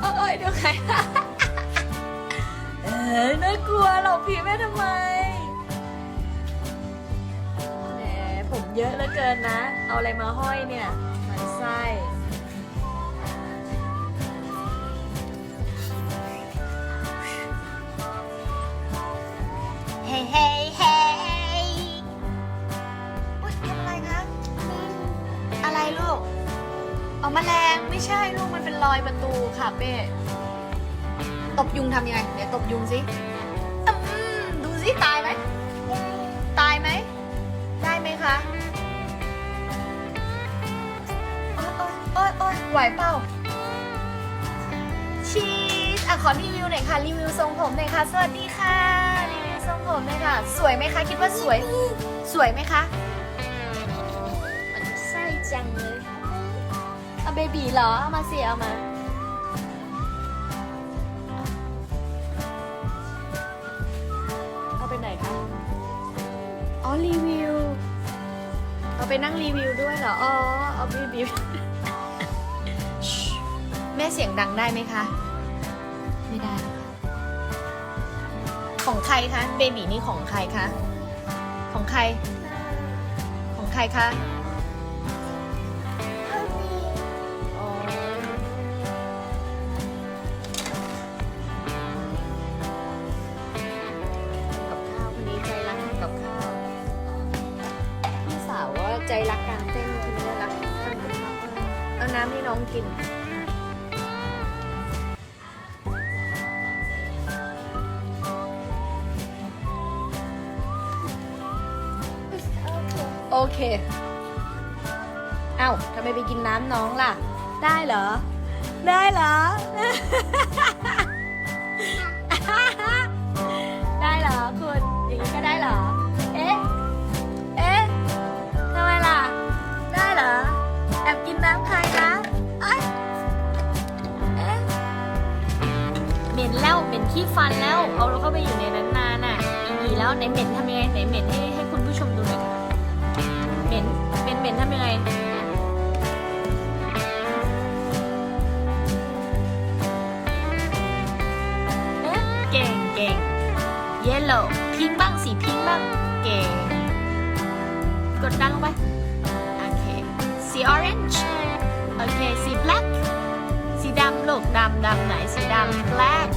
เออเดี๋ยวใคร เอ้ยน่ากลัวหลอกผีแม่ทำไม แหมผมเยอะเหลือเกินนะ เอาอะไรมาห้อยเนี่ยมันไส้เฮ้ยเฮ้ยเฮ้อุ๊ยเป็นไรคะ อะไรลูก เอามาแรงไม่ใช่ลูกมันเป็นรอยประตูค่ะเป้ตบยุงทำยังไงเดี๋ยวตบยุงสิอืมดูสิตายไหมตายไหมได้ไหมคะโอ๊ยโอ๊ยโอ๊ยโอ๊ยไหวเปล่าชีสอะขอรีวิวหน่อยค่ะรีวิวทรงผมหน่อยค่ะสวัสดีค่ะรีวิวทรงผมหน่อยค่ะ สวยไหมคะคิดว่าสวย สวยไหมคะมันไส้จังเลย เอาเบบีเหรอ เอามาสิเอามา เอาไปไหนคะ อ๋อรีวิว เอาไปนั่งรีวิวด้วยเหรอ อ๋อ เอาเบบีแม่เสียงดังได้ไหมคะ ไม่ได้ ของใครคะ เบบีนี่ของใครคะ ของใคร ของใครคะ น้ำให้น้องกิน โอเค เอ้าทำไมไปกินน้ำน้องล่ะ ได้เหรอ ได้เหรอ ได้เหรอคุณ อย่างนี้ก็ได้เหรอ เอ๊ะ เอ๊ะทำไมล่ะ ได้เหรอ แอบกินน้ำ ขี้ฟันแล้ว เอาเราเข้าไปอยู่ในนั้นนานอะอีแล้วไหนเหม็นทำยังไงไหนเหม็นให้ให้คุณผู้ชมดูหน่อยค่ะเหม็นเหม็นเหม็นทำยังไงเก่งเก่ง yellow พิงบ้างสีพิงบ้างเก่งกดดันลงไปโอเคสี orange โอเคสี black สีดำลูกดำดำไหนสีดำ black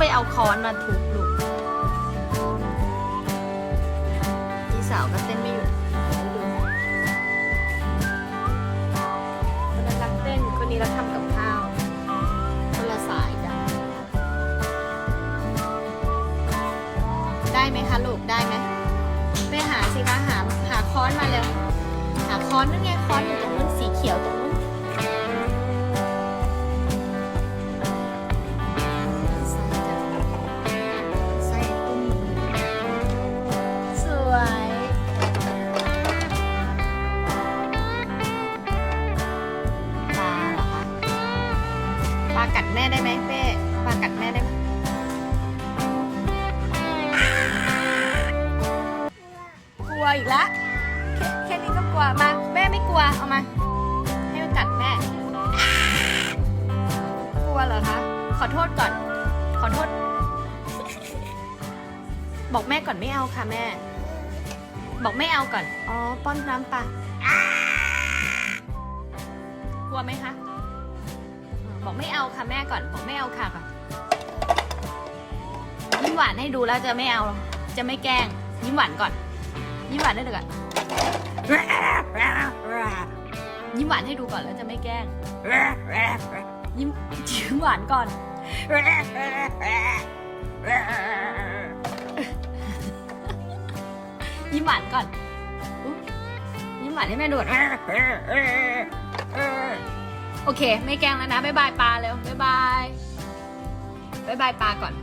ไปเอาค้อนมาทุบลูกพี่สาวก็เต้นไม่หยุดดูคนนั้นรักเต้นคนนี้รักทำกับข้าวคนละสายกันได้ไหมคะลูกได้ไหมไปหาสิคะหาหาค้อนมาเร็วหาค้อนนั่นไงค้อนอยู่ตรงนู้นสีเขียวตรงนู้น กัดแม่ได้ไหมเป้ปลากัดแม่ได้ไหมกลัวอีกแล้วแค่นี้ก็กลัวมาแม่ไม่กลัวเอามา ให้มันกัดแม่ กลัวเหรอคะ ขอโทษก่อน ขอโทษ บอกแม่ก่อนไม่เอาค่ะแม่ บอกไม่เอาก่อน อ๋อ ป้อนน้ำปลากลัวไหมคะ บอกไม่เอาค่ะแม่ก่อนบอกไม่เอาค่ะก่อนยิ้มหวานให้ดูแล้วจะไม่เอา จะไม่แกล้ง ยิ้มหวานก่อน ยิ้มหวานได้เลยก่อนยิ้มหวานให้ดูก่อนแล้วจะไม่แกล้ง ยิ้มยิ้มหวานก่อนยิ้มหวานก่อนยิ้มหวานให้แม่ดูก่อน เค ไม่แกล้งแล้วนะบ๊ายบายปลาเร็วบ๊ายบายบ๊ายบายปลาก่อน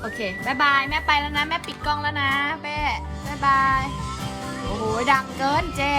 โอเคบ๊ายบายแม่ไปแล้วนะ แม่ปิดกล้องแล้วนะแม่บ๊ายบายโอ้โหดังเกินเจ๊